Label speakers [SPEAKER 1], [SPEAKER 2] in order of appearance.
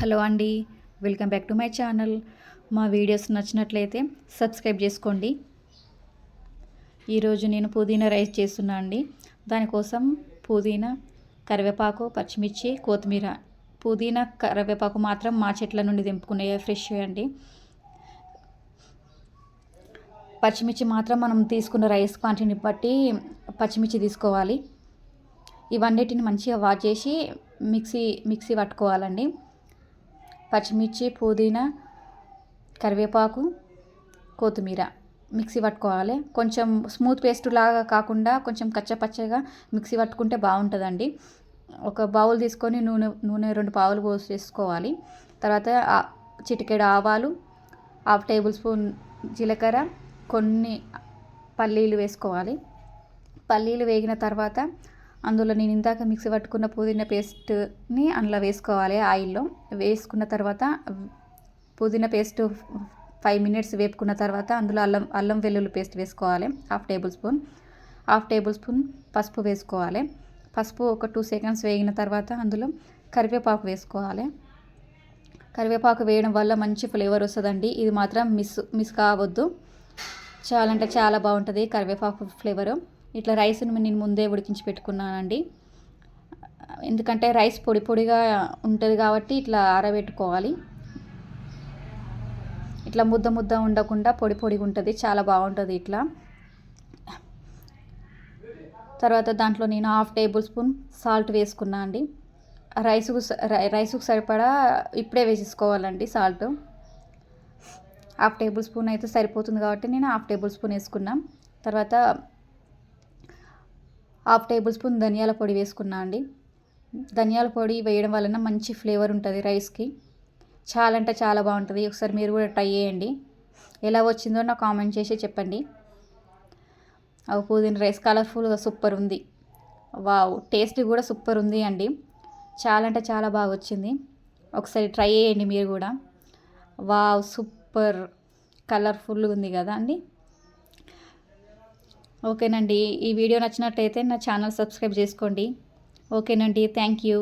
[SPEAKER 1] Hello అండి welcome back to my channel. మా videos నచ్చినట్లయితే సబ్స్క్రైబ్ చేసుకోండి. ఈరోజు నేను పుదీనా రైస్ చేస్తున్నా అండి. దానికోసం పుదీనా కరివేపాకు పచ్చిమిర్చి కొత్తిమీర. పుదీనా కరివేపాకు మాత్రం మా చెట్ల నుండి తెంపుకునే ఫ్రెష్ అండి. పచ్చిమిర్చి మాత్రం మనం తీసుకున్న రైస్ క్వాంటిటీని బట్టి పచ్చిమిర్చి తీసుకోవాలి. ఇవన్నిటిని మంచిగా వాష్ చేసి మిక్సీ మిక్సీ పట్టుకోవాలండి. పచ్చిమిర్చి పుదీనా కరివేపాకు కొత్తిమీర మిక్సీ పట్టుకోవాలి. కొంచెం స్మూత్ పేస్ట్ లాగా కాకుండా కొంచెం కచ్చపచ్చగా మిక్సీ పట్టుకుంటే బాగుంటుందండి. ఒక బౌల్ తీసుకొని నూనె నూనె రెండు పావులు పోసేసుకోవాలి. తర్వాత చిటికెడు ఆవాలు హాఫ్ టేబుల్ స్పూన్ జీలకర్ర కొన్ని పల్లీలు వేసుకోవాలి. పల్లీలు వేగిన తర్వాత అందులో నేను ఇందాక మిక్సీ పట్టుకున్న పుదీనా పేస్ట్ని అందులో వేసుకోవాలి ఆయిల్లో. వేసుకున్న తర్వాత పుదీనా పేస్ట్ ఫైవ్ మినిట్స్ వేపుకున్న తర్వాత అందులో అల్లం అల్లం వెల్లుల్లి పేస్ట్ వేసుకోవాలి. Half tablespoon. Half tablespoon పసుపు వేసుకోవాలి. పసుపు ఒక టూ సెకండ్స్ వేగిన తర్వాత అందులో కరివేపాకు వేసుకోవాలి. కరివేపాకు వేయడం వల్ల మంచి ఫ్లేవర్ వస్తుందండి. ఇది మాత్రం మిస్ మిస్ కావద్దు. చాలా అంటే చాలా బాగుంటుంది కరివేపాకు ఫ్లేవరు. ఇట్లా రైస్ను నేను ముందే ఉడికించి పెట్టుకున్నానండి. ఎందుకంటే రైస్ పొడి పొడిగా ఉంటుంది కాబట్టి ఇట్లా ఆరబెట్టుకోవాలి. ఇట్లా ముద్ద ముద్ద ఉండకుండా పొడి పొడిగా ఉంటుంది చాలా బాగుంటుంది ఇట్లా. తర్వాత దాంట్లో నేను హాఫ్ టేబుల్ స్పూన్ సాల్ట్ వేసుకున్నా అండి. రైస్కు రైస్కు సరిపడా ఇప్పుడే వేసేసుకోవాలండి సాల్ట్. హాఫ్ టేబుల్ స్పూన్ అయితే సరిపోతుంది కాబట్టి నేను హాఫ్ టేబుల్ స్పూన్ వేసుకున్నాం. తర్వాత హాఫ్ టేబుల్ స్పూన్ ధనియాల పొడి వేసుకున్నా అండి. ధనియాల పొడి వేయడం వలన మంచి ఫ్లేవర్ ఉంటుంది రైస్కి. చాలా అంటే చాలా బాగుంటుంది. ఒకసారి మీరు కూడా ట్రై చేయండి. ఎలా వచ్చిందో నాకు కామెంట్ చేసి చెప్పండి. అవి పుదీనా రైస్ కలర్ఫుల్గా సూపర్ ఉంది. వావ్ టేస్ట్ కూడా సూపర్ ఉంది అండి. చాలా అంటే చాలా బాగా వచ్చింది. ఒకసారి ట్రై చేయండి మీరు కూడా. వావ్ సూపర్ కలర్ఫుల్గా ఉంది కదా అండి. ఓకేనండి. ఈ వీడియో నచ్చినట్టయితే నా ఛానల్ సబ్స్క్రైబ్ చేసుకోండి. ఓకేనండి. Thank you.